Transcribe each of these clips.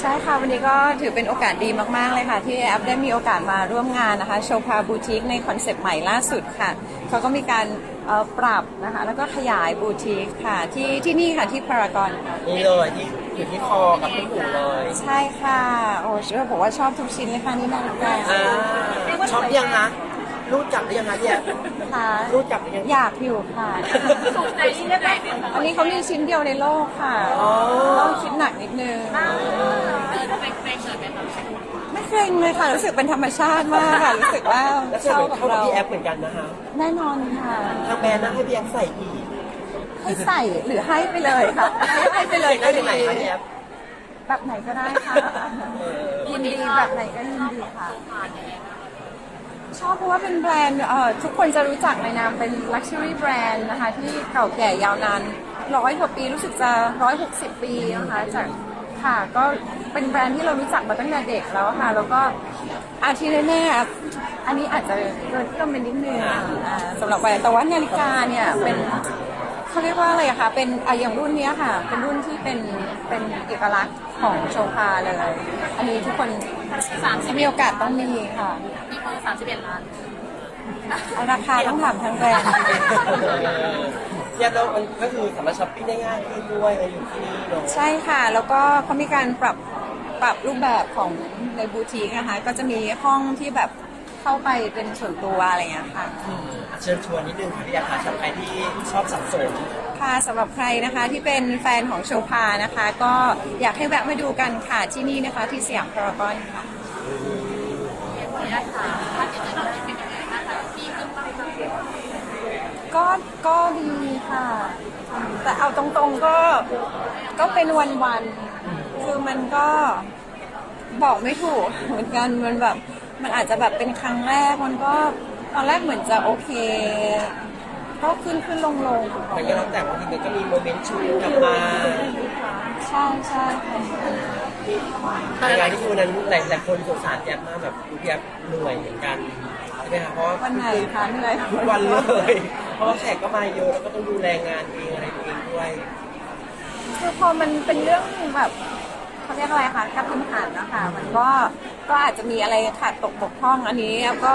ใช่ค่ะ วันนี้ก็ถือเป็นโอกาสดีมาก ๆ เลยค่ะ ที่แอปได้มีโอกาสมาร่วมงานนะคะ โชว์พาบูติกในคอนเซปต์ใหม่ล่าสุดค่ะ เขาก็มีการเอ่อปรับนะคะ แล้วก็ขยายบูติกค่ะ ที่ที่นี่ค่ะที่พารากอนค่ะ นี่เลยที่อยู่ที่คอกับที่หูเลยใช่ค่ะ โอ้เชื่อบอกว่าชอบทุกชิ้นเลยค่ะนี่นาฬิกา อ่าชอบยังคะ รู้จักหรือยังคะเนี่ยค่ะรู้จักหรือยัง อยากอยู่ค่ะถูกใจที่ได้ไหมคะอันนี้เขามีชิ้นเดียวในโลกค่ะอ๋อ ต้องคิดหนักนิดนึงเดินไปไปเฉยไหมคะไม่เกรงเลยค่ะ รู้สึกเป็นธรรมชาติมากค่ะ รู้สึกว่าแล้วเธอเข้าเหมือนกับเข้ากับเรา พี่แอฟเหมือนกันนะคะแน่นอนค่ะ ทางแบรนด์นะให้พี่แอฟใส่อีกให้ใส่หรือให้ไปเลยค่ะ ให้ให้ไปเลยก็ได้ดีไหนคะพี่แอฟแบบไหนก็ได้ค่ะยินดีแบบไหนก็ยินดีค่ะช อบเพราะว่าเป็นแบรนด์เอ่อทุกคนจะรู้จักในนามเป็น Luxury Brand นะคะที่เก่าแก่ยาวนานร้อยกว่าปีรู้สึกจะร้อยหกสิบปีนะคะจากค่ะก็เป็นแบรนด์ที่เรารู้จักมาตั้งแต่เด็กแล้วค่ะ แล้วก็อาทีแน่ๆอันนี้อาจจะเกินเอื้อมไปนิดนึงอ่าสำหรับแบรนด์แต่ว่านาฬิกาเนี่ยเป็นเขาเรียกว่าอะไรอะคะเป็นอะอย่างรุ่นเนี้ยค่ะ เป็นรุ่นที่เป็นเป็นเอกลักษณ์ของโชพาเลย อันนี้ทุกคน ถ้ามีโอกาสต้องมีค่ะ มีมือสามสิบเอ็ดล้านเอาราคาต้องถามทางแบรนด์เนี่ยแล้วมันก็คือสามารถช้อปปิ้งได้ง่ายขึ้นด้วยมาอยู่ที่นี่เนาะใช่ค่ะ แล้วก็เขามีการปรับปรับรูปแบบของในบูติกนะคะ ก็จะมีห้องที่แบบเข้าไปเป็นส่วนตัวอะไรอย่างเงี้ยค่ะ เชิญชวนนิดนึงค่ะพี่แอฟค่ะสำหรับใครที่ชอบสะสมค่ะสำหรับใครนะคะที่เป็นแฟนของโชพานะคะ ก็อยากให้แวะมาดูกันค่ะที่นี่นะคะที่สยามพารากอนค่ะขออนุญาตถามค่าติดต่อเป็นยังไงบ้างคะพี่ขึ้นบ้างไหมคะก็ก็ดีค่ะ แต่เอาตรงๆก็ก็เป็นวันๆคือมันก็บอกไม่ถูกเหมือนกันมันแบบมันอาจจะแบบเป็นครั้งแรกมันก็ ตอนแรกเหมือนจะโอเค ก็ขึ้นขึ้นลงลงมันก็แล้วแต่บางทีมันก็มีโมเมนต์ชูกลับมาใช่ใช่ค่ะในรายที่วันนั้นหลายหลายคนสงสารแอฟมากแบบพี่แอฟเหนื่อยเหมือนกันใช่ไหมคะเพราะว่าวันไหนคะเหนื่อยทุกวันเลยเพราะว่าแขกก็มาเยอะแล้วก็ต้องดูแลงานเองอะไรเองด้วยคือพอมันเป็นเรื่องแบบเขาเรียกอะไรคะการพื้นฐานนะคะมันก็ ก็อาจจะมีอะไรขาดตกบกพร่องอันนี้แล้วก็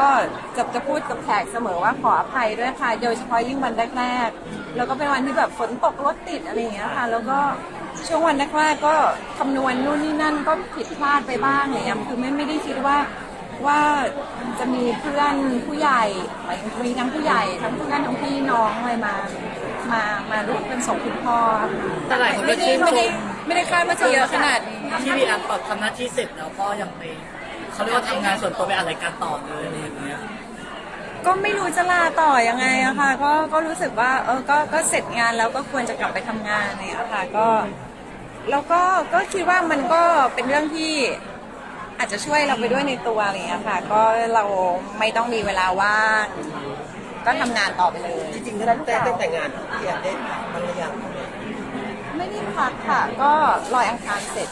จะจะพูดกับแขกเสมอว่าขออภัยด้วยค่ะโดยเฉพาะยิ่งวันแรกๆแล้วก็เป็นวันที่แบบฝนตกรถติดอะไรอย่างเงี้ยค่ะ แล้วก็ช่วงวันแรกๆก็คำนวณนู่นนี่นั่นก็ผิดพลาดไปบ้างอะไรอย่างเงี้ยคือไม่ไม่ได้คิดว่าว่าจะมีเพื่อนผู้ใหญ่หมายถึงมีทั้งผู้ใหญ่ทั้งเพื่อนทั้งพี่น้องอะไรมามามาร่วมเป็นส่งคุณพ่อแต่หลายคนก็ไม่ได้ชื่นชไม่ได้มไม่ได้คาดว่าจะเยอะขนาดนี้ ที่พี่แอฟแบบทำหน้าที่เสร็จแล้วก็ยังไป เขาเรียกว่าทำงานส่วนตัวไปอะไรายการต่อเลยอะไรอย่างเงี้ยก็ไม่รู้จะลาต่อยังไงอะค่ะ ก็ก็รู้สึกว่าเออก็ก็เสร็จงานแล้วก็ควรจะกลับไปทำงานอะไรอย่างเนี่ยค่ะก็แล้วก็ก็คิดว่ามันก็เป็นเรื่องที่อาจจะช่วยเราไปด้วยในตัวอะไรอย่างเงี้ยค่ะ ก็เราไม่ต้องมีเวลาว่าง ก็ทำงานต่อไปเลย จริงๆตั้งแต่ตั้งแต่งานพี่แอฟได้พักบ้างหรือยังไม่ได้พักค่ะ ก็ลอยอังคารเสร็จ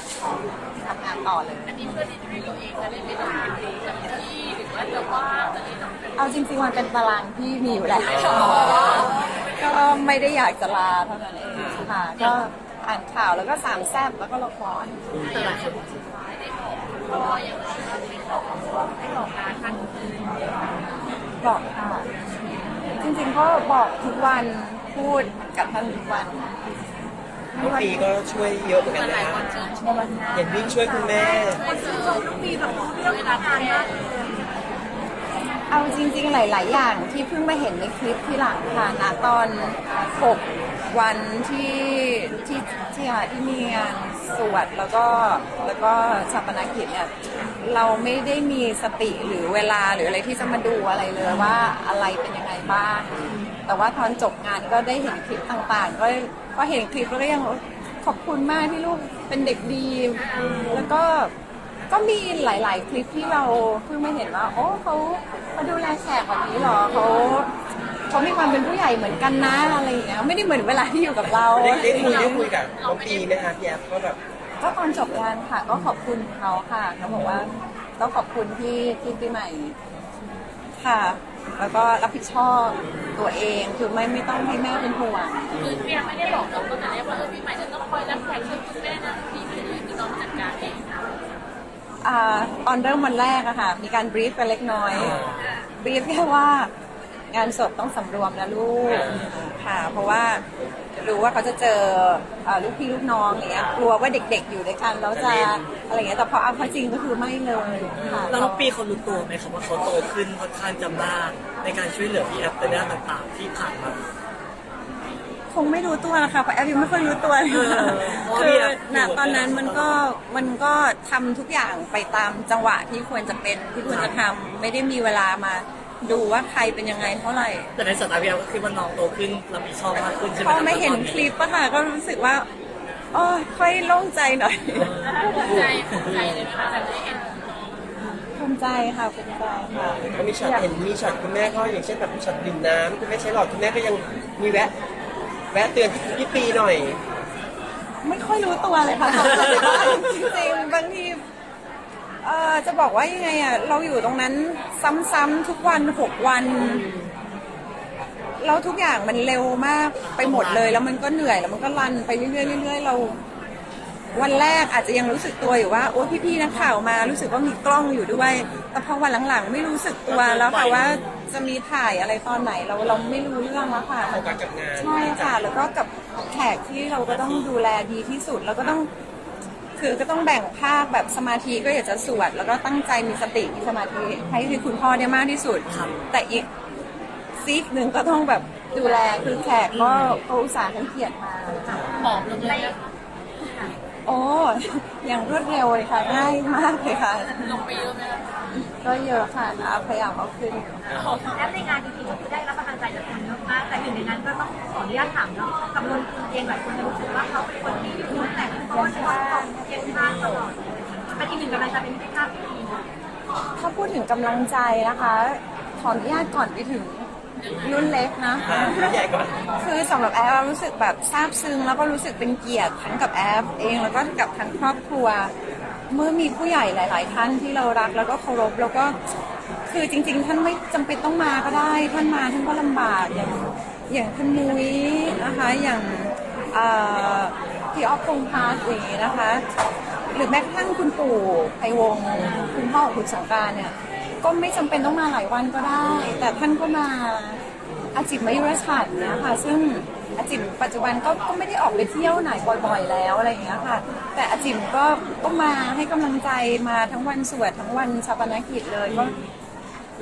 ทำงานต่อเลย อันนี้เพื่อที่จะให้ตัวเองจะได้ไม่ต้องเต็มที่หรือว่าจะว่างจะได้ต้องเอาจริงๆมันเป็นตารางที่มีอยู่แล้วก็ไม่ได้อยากจะลาเท่านั้นเองค่ะ ก็อ่านข่าวแล้วก็สามแซบแล้วก็ละครแต่หลายคนสุดท้ายได้ออกก็ยังไม่ออกไม่ออกงานท่านอื่นบอกค่ะ จริงๆก็บอกทุกวันพูดกับท่านทุกวัน น้องปีก็ช่วยเยอะเหมือนกันนะเห็นวิ่งช่วยคุณแม่คนชื่นชมทุกปีแบบเรื่องงานมากเอาจริงๆ หลาย ๆ อย่างที่เพิ่งมาเห็นในคลิปที่หลังค่ะนะตอน 6 วันที่ที่ที่ที่มีงานสวดแล้วก็แล้วก็ชาปนกิจเนี่ย เราไม่ได้มีสติหรือเวลาหรืออะไรที่จะมาดูอะไรเลยว่าอะไรเป็นยังไงบ้าง แต่ว่าตอนจบงานก็ได้เห็นคลิปต่างๆ ก็ก็เห็นคลิปแล้วก็ยังขอบคุณมากที่ลูกเป็นเด็กดี แล้วก็ก็มีหลายๆ คลิปที่เราเพิ่งมาเห็นว่า โอ้เขาเขาดูแลแขกแบบนี้หรอเขาเขามีความเป็นผู้ใหญ่เหมือนกันนะอะไรอย่างเงี้ยไม่ได้เหมือนเวลาที่อยู่กับเราได้ได้คุยได้คุยกับน้องปีไหมคะพี่แอฟก็แบบ ก็ตอนจบงานค่ะ ก็ขอบคุณเขาค่ะเขาบอกว่าต้องขอบคุณที่ที่ปีใหม่ค่ะ แล้วก็รับผิดชอบตัวเองคือไม่ไม่ต้องให้แม่เป็นห่วงคือเพียงไม่ได้บอกเราก็แต่แรกว่าเออปีใหม่จะต้องคอยรับแขกช่วยคุณแม่นะปีใหม่เลยคือน้องจัดการเองอ่าตอนเริ่มวันแรกอะค่ะ มีการบรีฟกันเล็กน้อยบรีฟแค่ว่างานศพต้องสำรวมนะลูกค่ะ เพราะว่า รู้ว่าเขาจะเจอเอ่อลูกพี่ลูกน้องอย่างเงี้ยกลัวว่าเด็ก ๆ อยู่ด้วยกันแล้วจะอะไรอย่างเงี้ยแต่พอเอาเข้าจริงก็คือไม่เลยค่ะแล้วน้องปีเขารู้ตัวไหมครับว่าเขาโตขึ้นค่อนข้างจะมากในการช่วยเหลือพี่แอฟในด้านต่างๆ ที่ผ่านมาคงไม่รู้ตัวนะคะเพราะแอฟยังไม่ค่อยรู้ตัวเลยเออเพราะคือพี่แอฟณตอนนั้นมันก็มันก็ทำทุกอย่างไปตามจังหวะที่ควรจะเป็นที่ควรจะทำไม่ได้มีเวลามา ดูว่าใครเป็นยังไงเท่าไหร่แต่ในสายตาพี่แอฟก็คือว่าน้องโตขึ้นรับผิดชอบมากขึ้นใช่ไหมพคอรับไม่เห็นตอคลิปอะค่ะก็รู้สึกว่าโอ้ยค่อยโล่งใจหน่อยภูมิใจภูมิใจเลยไหมคะแบบได้เห็นภูมิใจค่ะภูมิใจค่ะก็มีช็อตเห็นมีช็อตคุณแม่ก็อย่างเช่นแบบช็อตดื่มน้ำคุณแม่ใช้หลอดคุณแม่ก็ยังมีแวะ แวะเตือนพี่ปีหน่อย ไม่ค่อยรู้ตัวเลยค่ะตอนนั้นจริงๆบางที เอ่อจะบอกว่ายังไงอะ เราอยู่ตรงนั้นซ้ำๆทุกวันหกวัน แล้วทุกอย่างมันเร็วมากไปหมดเลย แล้วมันก็เหนื่อยแล้วมันก็รันไปเรื่อยๆเรื่อยๆเรา วันแรกอาจจะยังรู้สึกตัวอยู่ว่า โอ้พี่ๆนักข่าวมารู้สึกว่ามีกล้องอยู่ด้วย แต่พอวันหลังๆ ไม่รู้สึกตัวแล้วค่ะว่าจะมีถ่ายอะไรตอนไหนเราเราไม่รู้เรื่องแล้วค่ะโฟกัสกับงาน ใช่ค่ะ แล้วก็กับแขกที่เราก็ต้องดูแลดีที่สุด แล้วก็ต้อง คือก็ต้องแบ่งภาคแบบสมาธิก็อยากจะสวด แล้วก็ตั้งใจมีสติมีสมาธิให้ที่คุณพ่อได้มากที่สุด แต่อีกซีกหนึ่งก็ต้องแบบดูแลคือแขกก็เขาอุตส่าห์ให้เกียรติมาค่ะหอมลงเลยนะโอ้อย่างรวดเร็วเลยค่ะง่ายมากเลยค่ะลงไปเยอะไหมคะ ก็เยอะค่ะนะพยายามเอาขึ้นแล้วในงานจริงๆก็คือได้รับกำลังใจจากคนเยอะมาก แต่หนึ่งในนั้นก็ต้องขออนุญาตถามเนาะกับนนคุณเองหลายคนจะรู้สึกว่าเขาเป็นคนที่อยู่ตั้งแต่ต้นจนจบเคียงข้างตลอดเป็นอีกหนึ่งกำลังใจเป็นมิตรภาพที่ดีนะถ้าพูดถึงกำลังใจนะคะขออนุญาตก่อนไปถึงรุ่นเล็กนะอ่าใหญ่ก่อนคือสำหรับแอฟรู้สึกแบบซาบซึ้งแล้วก็รู้สึกเป็นเกียรติทั้งกับแอฟเองแล้วก็กับทั้งครอบครัว เมื่อมีผู้ใหญ่หลาย ๆ ท่านที่เรารักแล้วก็เคารพแล้วก็คือจริง ๆ ท่านไม่จำเป็นต้องมาก็ได้ ท่านมาท่านก็ลำบากอย่างอย่างท่านมุ้ยนะคะอย่างเอ่อพี่ออฟพงษ์พัฒน์อย่างนี้นะคะ หรือแม้กระทั่งคุณปู่ไพวงศ์คุณพ่อของคุณสงกรารเนี่ย ก็ไม่จำเป็นต้องมาหลายวันก็ได้ แต่ท่านก็มา อาจิบมายุรชัดนะคะซึ่งอาจิมปัจจุบันก็ก็ไม่ได้ออกไปเที่ยวไหนบ่อยๆแล้วอะไรอย่างเงี้ยค่ะ แต่อาจิมก็ก็มาให้กำลังใจมาทั้งวันสวดทั้งวันชาปนกิจเลยก็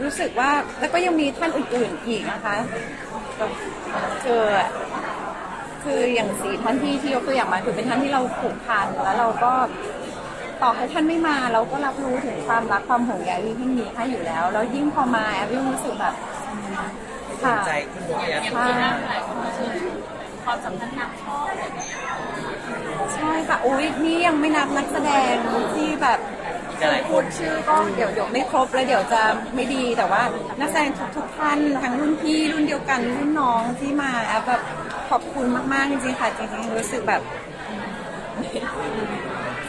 รู้สึกว่าแล้วก็ยังมีท่านอื่นๆอีกนะคะเจอคืออย่างสีท่านที่ที่ยกตัวอย่างมาคือเป็นท่านที่เราผูกพันแล้วเราก็ต่อให้ท่านไม่มาเราก็รับรู้ถึงความรักความห่วงใยที่ท่านมีให้อยู่แล้ว แล้วยิ่งพอมาแอบรู้สึกแบบ ค่ะใจขึ้นเยอะแยะใช่หลายคนชื่นความสัมพันธ์หนักชอบอะไรอย่างเงี้ยใช่ค่ะอุ้ยนี่ยังไม่นับนักแสดงที่แบบอีกหลายคพูนดชื่อก็เดี๋ยวเดี๋ยวไม่ครบแล้วเดี๋ยวจะไม่ดีแต่ว่า นักแสดงทุกทุกๆท่านทั้งรุ่นพี่รุ่นเดียวกันรุ่นน้องที่มาแอบแบบขอบคุณมากๆจริงๆค่ะจริงๆรู้สึกแบบ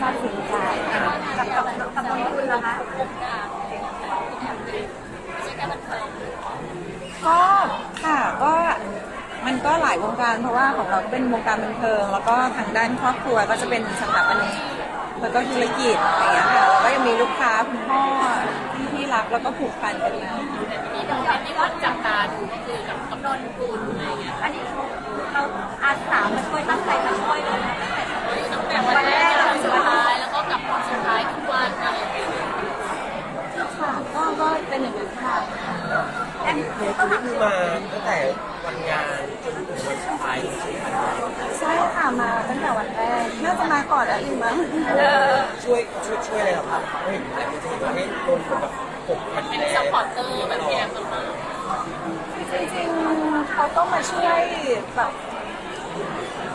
ซาบซึ้งใจกับกับกับนนคุณล่ะคะ ก็ค่ะก็มันก็หลายวงการเพราะว่าของเราก็เป็นวงการบันเทิง แล้วก็ทางด้านครอบครัวก็จะเป็นสถาปนิกแล้วก็ธุรกิจอะไรอย่างเงี้ยค่ะแล้วก็ยังมีลูกค้าคุณพ่อที่ที่รักแล้วก็ผูกพันกันมามีโมเมนต์ที่คนจับตาดูก็คือกับกับนนกุลอะไรอย่างเงี้ยอันนี้เราอาสามาช่วยตั้งใจมาช่วยเลยนะตั้งแต่ตั้งแต่วันแรกจนวันสุดท้ายแล้วก็กลับวันสุดท้ายทุกวันอะไรอย่างเงี้ยค่ะก็ก็เป็นอย่างนั้นค่ะ แอมเนี่ยคุณนี่คือมาตั้งแต่วันงานจนถึงวันสุดท้ายใช่ไหมครับใช่ค่ะมาตั้งแต่วันแรกน่าจะมาก่อนแล้วอีกมั้งช่วยช่วยช่วยอะไรหรอครับไม่เห็นหลายคนจะเห็นว่าเฮ้ยโดนคนแบบปกพันเป็นแน่ซัพพอร์ตเตอร์แบบพี่แอมมากจริงๆเขาก็มาช่วยแบบ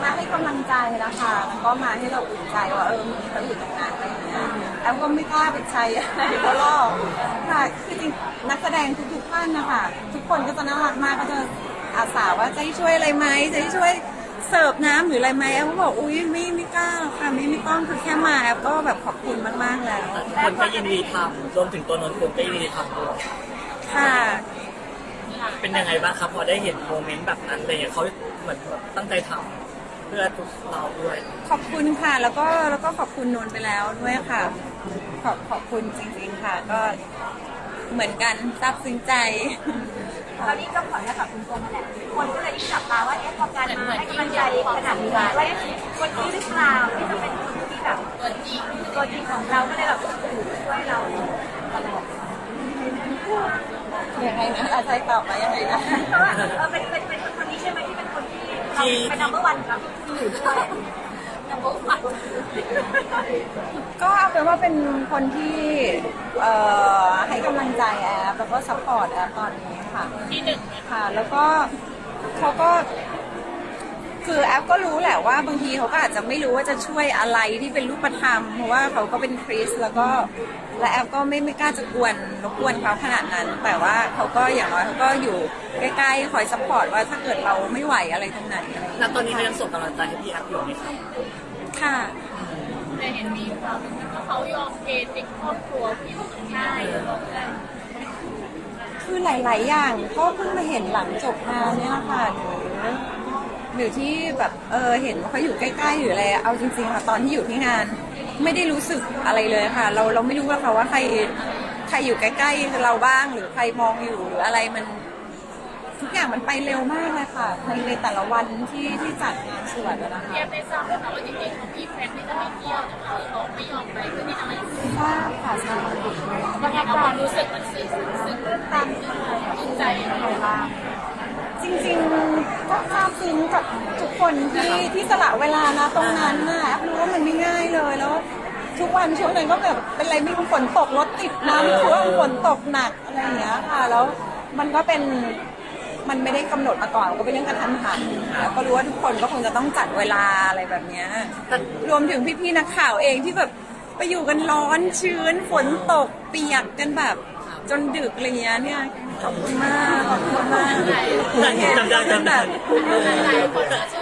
มาให้กำลังใจนะคะแล้วก็มาให้เราอุ่นใจว่าเออมีเขาอยู่ตรงนั้นอะไรอย่างเงี้ยแอมก็ไม่กล้าไปใช้อะไรก็รอบค่ะคือจริงนักแสดงทุกๆท่านนะคะทุกคนก็จะน่ารักมากก็จะอาสาว่าจะให้ช่วยอะไรไหมจะให้ช่วยเสิร์ฟน้ำหรืออะไรไหมแอมก็บอกอุ้ยไม่ไม่กล้าหรอกค่ะไม่ไม่ต้องคือแค่มาแอมก็แบบขอบคุณมากๆแล้ว คนก็ยินดีทำรวมถึงตัวนนท์คุณก็ยินดีทำด้วยค่ะ เป็นยังไงบ้างครับพอได้เห็นโมเมนต์แบบนั้นเลยเขาเหมือนแบบตั้งใจท พื่อทุกเราด้วย ขอบคุณค่ะแล้วก็แล้วก็ขอบคุณนนท์ไปแล้วด้วยค่ะ ขอบขอบคุณจริงๆค่ะ ก็เหมือนกันซาบซึ้งใจ คราวนี้ก็ขอจะกับคุณโกมาแหละคนก็เลยยิ่งจับตาว่าเอ๊ะพอการมาให้กำลังใจขนาดนี้ว่าเอ๊ะคนนี้หรือเปล่าที่จะเป็นคนที่แบบตัวจริงตัวจริงของเราก็เลยแบบช่วยเราตลอดยังไงนะอาจารย์ตอบมายังไงนะ เพราะว่าเออเป็นเป็นเป็น ที่เราเป็นนัมเบอร์วันกับที่อยู่ด้วยนัมเบอร์วันก็เอาเป็นว่าเป็นคนที่เอ่อให้กำลังใจแอฟแล้วก็ซัพพอร์ตแอฟตอนนี้ค่ะ ที่หนึ่งไหมค่ะ แล้วก็เขาก็ คือแอฟก็รู้แหละว่าบางทีเขาก็อาจจะไม่รู้ว่าจะช่วยอะไรที่เป็นรูปธรรมเพราะว่าเขาก็เป็นคริสต์แล้วก็และแอฟก็ไม่ไม่กล้าจะกวนรบกวนเขาขนาดนั้น แต่ว่าเขาก็อย่างน้อยเขาก็อยู่ใกล้ๆคอยซัพพอร์ตว่าถ้าเกิดเราไม่ไหวอะไรตรงไหนอะไรอย่างแล้เงี้ยวตอนนี้เขายังส่งกำลังใจให้พี่แอฟอยู่ไหมครับค่ะแต่เห็นมีข่าวว่าเขายอมเกณฑ์เด็กครอบครัวพี่ลูกง่ายคือหลาย ๆ อย่างก็เพิ่งมาเห็นหลังจบงานเนี่ยแหละค่ะหรือ หรือที่แบบเออเห็นว่าเขาอยู่ใกล้ๆหรืออะไรเอาจริงๆค่ะตอนที่อยู่ที่งาน ไม่ได้รู้สึกอะไรเลยค่ะ เราเราไม่รู้ว่าค่ะว่าใครใครอยู่ใกล้ๆเราบ้างหรือใครมองอยู่หรืออะไรมัน ทุกอย่างมันไปเร็วมากเลยค่ะในในแต่ละวันที่ที่จัดงานสวดอะนะคะเทียบได้ทราบไหมคะว่าจริงๆเขามีแฟนที่จะไปเที่ยวแต่ว่าเขาไม่ยอมไปเพื่อที่จะมาอยู่ทราบค่ะทราบบรรยากาศรู้สึกมันซึ้งซึ้งตามซึ้งใจอะไรบ้างจริงๆก็ซาบซึ้งกับทุก คนที่ที่สละเวลานะตรงนั้นน่ะแอฟรู้ว่ามันไม่ง่ายเลยแล้ว ทุกวันช่วงนั้นก็แบบเป็นอะไรไม่รู้ฝนตกรถติดน้ำท่วมฝนตกหนักอะไรอย่างเงี้ยค่ะ แล้วมันก็เป็นมันไม่ได้กำหนดมาก่อนก็เป็นเรื่องกระทันหันแล้วก็รู้ว่าทุกคนก็คงจะต้องจัดเวลาอะไรแบบเนี้ยรวมถึงพี่ๆนักข่าวเองที่แบบไปอยู่กันร้อนชื้นฝนตกเปียกกันแบบจนดึกอะไรเงี้ยเนี่ยขอบคุณมากขอบคุณมาก จำได้จำได้ หลายคนก็ชื่นชม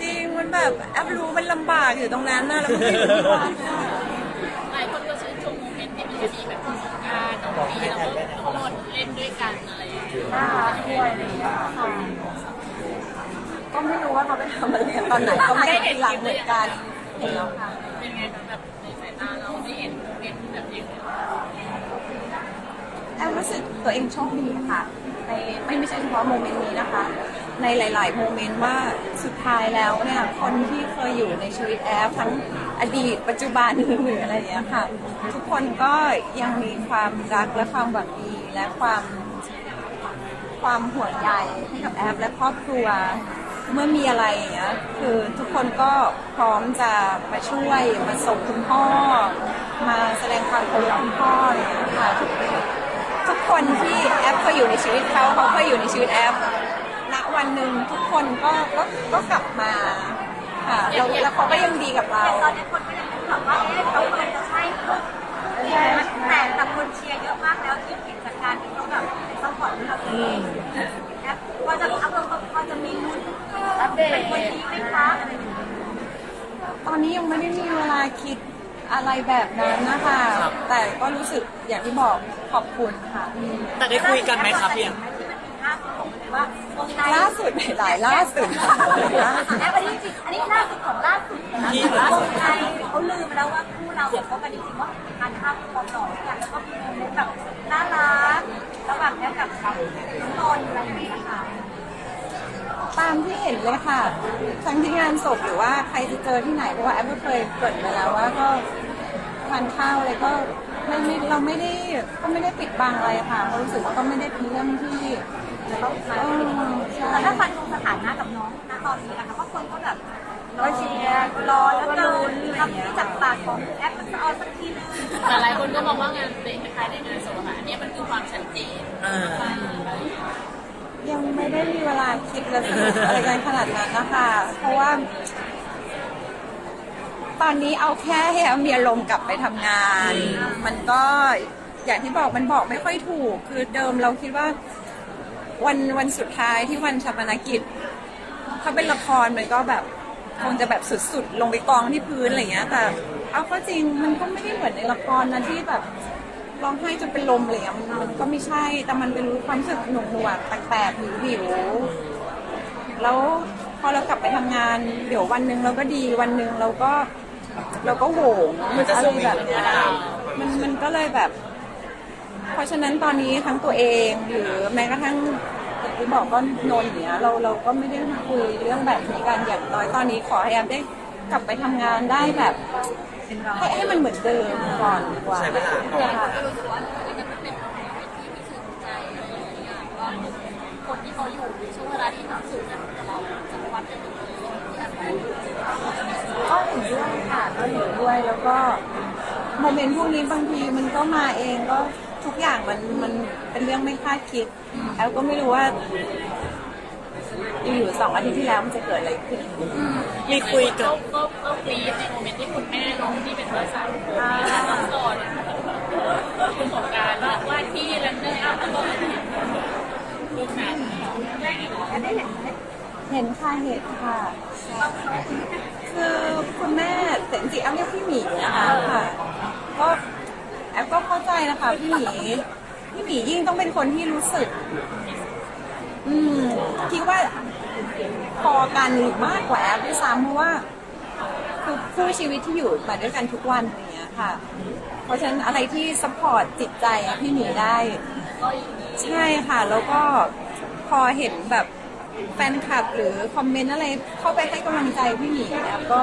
จริงมันแบบแอปรู้มันลำบากอยู่ตรงนั้นนะแล้วมันก็อยู่ที่วัดน่ะหลายคนก็ชื่นชมโมเมนต์ที่มันจะมีแบบสงกรารน้องปีแล้วก็ทุกคนเล่นด้วยกันอะไรอย่างเงี้ยน่ารักด้วยอะไรอย่างเงี้ยค่ะก็ไม่รู้ว่าเขาไปทำอะไรกันตอนไหนก็ไม่ได้เห็นหลังเหมือนกันเห็นแล้วค่ะเป็นไงคะแบบในสายตาเราได้เห็นโมเมนต์แบบอย่างนี้แอมรู้สึกตัวเองโชคดีค่ะในไม่ไม่ใช่เฉพาะโมเมนต์นี้นะคะ ในหลาย ๆ โมเมนต์ว่าสุดท้ายแล้วเนี่ยคนที่เคยอยู่ในชีวิตแอฟทั้งอดีตปัจจุบันหรืออะไรอย่างเงี้ยค่ะ ทุกคนก็ยังมีความรักและความหวังดีและความความห่วงใยให้กับแอฟและครอบครัวเมื่อมีอะไรอย่างเงี้ยคือทุกคนก็พร้อมจะมาช่วยมาส่งคุณพ่อ มาแสดงความเคารพคุณพ่ออะไรอย่างเงี้ยค่ะทุกคนที่แอปเคยอยู่ในชีวิตเขาเขาเคยอยู่ในชีวิตแอปณ วันหนึ่งทุกคนก็ก็ก็กลับมาค่ะแล้วแล้วเขาก็ยังดีกับเราแต่ตอนนี้คนก็ยังถามว่าเอ๊ะเขาควรจะใช่คือแต่แต่คนเชียร์เยอะมากแล้วที่เห็นจากการที่เขาแบบซัพพอร์ตเราเองแอปว่าจะอัพลงพอจะมีลุ้นอัปเดตเป็นคนนี้ไหมคะอะไรอย่างเงี้ยตอนนี้ยังไม่ได้มีเวลาคิดอะไรแบบนั้นนะคะ แต่ก็รู้สึกอย่างที่บอกขอบคุณค่ะ แต่ได้คุยกันไหมครับพี่แอฟ ล่าสุดของเลยว่าวงในล่าสุดหลายล่าสุดค่ะล่าสุดแอปอันนี้จริงอันนี้ล่าสุดของล่าสุดนะวงในเขาลืมไปแล้วว่าคู่เราแบบเขากันจริงๆว่าทานข้าวความหล่อด้วยกันแล้วก็มีโมเมนต์แบบน่ารักระหว่างแอปกับกับน้องนนท์อะไรอย่างเงี้ยค่ะตามที่เห็นเลยค่ะ ทั้งที่งานศพหรือว่าใครจะเจอที่ไหนเพราะว่าแอปก็เคยเกริดไปแล้วว่าก็ทานข้าวอะไรก็ไม่ไม่เราไม่ได้ก็ไม่ได้ปิดบังอะไรค่ะเพราะรู้สึกว่าก็ไม่ได้เป็นเรื่องที่ จะต้องเออใช่แต่ถ้าฟันธงสถานะกับน้องณตอนนี้นะคะเพราะคนก็แบบรอเชียร์รอแล้วเกินคำที่จากปากของแอปมันจะเอาสักทีนึงแต่หลายคนก็มองว่างานเป็นคล้ายๆในงานสวดอันนี้มันคือความชัดเจนยังไม่ได้มีเวลาคิดและสรุปอะไรกันขนาดนั้นนะคะ เพราะว่า ตอนนี้เอาแค่ให้เมีอารมณ์กลับไปทำงาน มันก็อย่างที่บอกมันบอกไม่ค่อยถูก คือเดิมเราคิดว่า วันวันสุดท้ายที่วันชาปนกิจ ถ้าเป็นละครมันก็แบบคงจะแบบสุดๆ ลงไปกองที่พื้นอะไรอย่างเงี้ย แต่เอาเข้าจริงมันก็ไม่ได้เหมือนในละครนะที่แบบร้องไห้จนเป็นลมอะไรอย่างเงี้ยมันมันก็ไม่ใช่ แต่มันเป็นความรู้สึกหน่วงหน่วงๆแปลกๆหิวหิวๆแล้วพอเรากลับไปทำงาน เดี๋ยววันหนึ่งเราก็ดีวันหนึ่งเราก็ เราก็โหงมันจะอะสไรวิงแบบเนี้ยมันมันก็เลยแบบ เพราะฉะนั้นตอนนี้ทั้งตัวเองหรือแม้กระทั่งอย่างที่บอกก็นนท์อย่างเนี้ยเราเราก็ไม่ได้คุยเรื่องแบบนี้กันอย่างน้อยตอนนี้ขอให้แอมได้กลับไปทำงานได้แบบให้ให้มันเหมือนเดิมก่อนดีกว่าใช้เวลาก่อน ค่ะก็รู้สึกว่ามันก็เป็นโมเมนต์ที่มีสึกใจอะไรอย่างเงี้ยว่าคนที่เขาอยู่ในช่วงเวลาที่ความสุขเนี่ยเราจะวัดกันอยู่ที่อันไหนก็เห็นด้วยค่ะก็เห็นด้วยแล้วก็โมเมนต์พวกนี้บางทีมันก็มาเองก็ ทุกอย่างมันมันเป็นเรื่องไม่คาดคิดแล้วก็ไม่รู้ว่าอยู่ๆสองอาทิตย์ที่แล้วมันจะเกิดอะไรขึ้น มีคุยกับก็ก็กรี๊ดในโมเมนต์ที่คุณแม่ลงที่เป็นภาษาน้องโสดคุณสงการว่าว่าที่แลนเดอร์อัพแล้วก็ลูกนั้นได้เห็นไหมเห็นค่ะเห็นค่ะ คือคุณแม่แต่จริงๆแอมเรียกพี่หมีนะคะค่ะ ก็ แอมก็เข้าใจนะคะพี่หมีพี่หมียิ่งต้องเป็นคนที่รู้สึก อืมคิดว่าพอกันหรือมากกว่าแอปด้วยซ้ำเพราะว่าคือคู่ชีวิตที่อยู่มาด้วยกันทุกวันอย่างเงี้ยค่ะ เพราะฉะนั้นอะไรที่ซัพพอร์ตจิตใจพี่หมีได้ ใช่ค่ะ แล้วก็พอเห็นแบบแฟนคลับหรือคอมเมนต์อะไรเข้าไปให้กำลังใจพี่หมีแอฟก็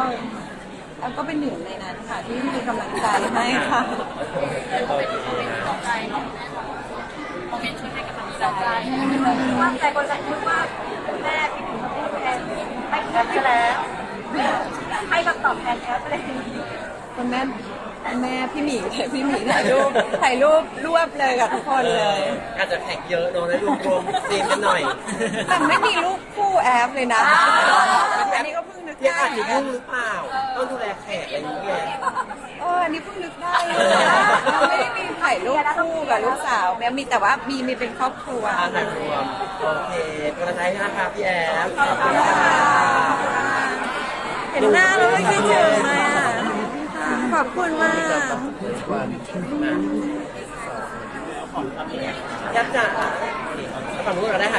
แอฟก็เป็นหนึ่งในนั้นค่ะ ที่มีกำลังใจให้ค่ะโมเมนต์โมเมนต์ต่อใจของแม่เราโมเมนช่วยให้กำลังใจว่าแต่คนจะคิดว่าแม่พี่ถึงมาพูดแทนให้แอปไปแล้วให้คำตอบแทนแอปเลยคุณแม่แม่พี่หมีพี่หมีถ่ายรูปถ่ายรูปรวบเลยกับทุกคนเลย อาจจะแท็กเยอะเนแล้วรวมรวมซีนกันหน่อย แต่ไม่มีรูปคู่แอฟเลยนะอันนี้ก็ เพิ่งนึกยังได้อาจเหมืจะอนกันยุ่งหรือเปล่า ต้องดูแลแขกอะไรอย่างเงี้ยเอออันนี้เพิ่งนึกได้เลยเราไม่ได้มีถ่ายรูปคู่กับลูกสาวแม่มีแต่ว่ามีมีเป็นครอบครัว อาถ่ายรวมโอเคกำลังใจให้นะคะพี่แอฟเห็นหน้าแล้วไม่คิดถึงเลยอะขอบคุณมากยักษ์จ๋าฝั่งนู้นก็ได้ค่ะ